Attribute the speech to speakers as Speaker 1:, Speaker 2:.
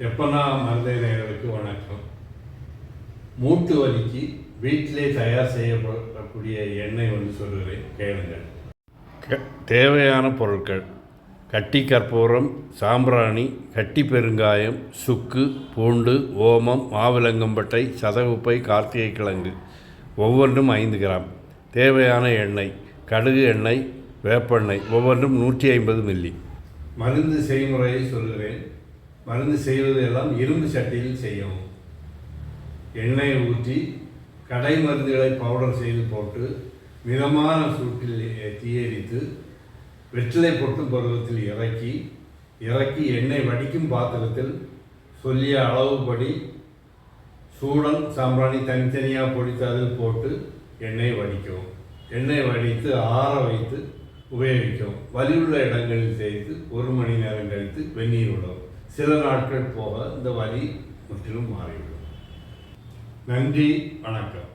Speaker 1: எப்பனா மருந்தை நேயர்களுக்கு வணக்கம்? மூட்டு வலிக்கு வீட்டிலே தயார் செய்யப்படக்கூடிய எண்ணெய் வந்து சொல்கிறேன் கேளுங்கள். க- தேவையான பொருட்கள். கட்டி கற்பூரம் சாம்பிராணி கட்டி பெருங்காயம் சுக்கு பூண்டு ஓமம் மாவிலங்கம்பட்டை சதகுப்பை கார்த்திகை கிழங்கு. ஒவ்வொன்றும் ஐந்து கிராம். தேவையான எண்ணெய் கடுகு எண்ணெய் வேப்பெண்ணெய். ஒவ்வொன்றும் நூற்றி ஐம்பது மில்லி. மருந்து செய்முறையை சொல்கிறேன் மருந்து செய்வது எல்லாம் இரும்பு சட்டியில் செய்யவும். எண்ணெயை ஊற்றி கடை மருந்துகளை பவுடர் செய்து போட்டு மிதமான சூட்டில் தீயரித்து வெற்றிலை பொட்டும் பருவத்தில் இறக்கி இறக்கி எண்ணெய் வடிக்கும் பாத்திரத்தில் சொல்லிய அளவுபடி சூடன் சாம்பிராணி தனித்தனியாக பொடித்து அதில் போட்டு எண்ணெய் வடிக்கவும். எண்ணெய் வடித்து ஆற வைத்து உபயோகிக்கவும். வலியுள்ள இடங்களில் தேய்த்து ஒரு மணி நேரம் கழித்து வெந்நீர் விடவும் சில நாட்கள் போக இந்த வலி முற்றிலும் மாறிவிடும். நன்றி வணக்கம்.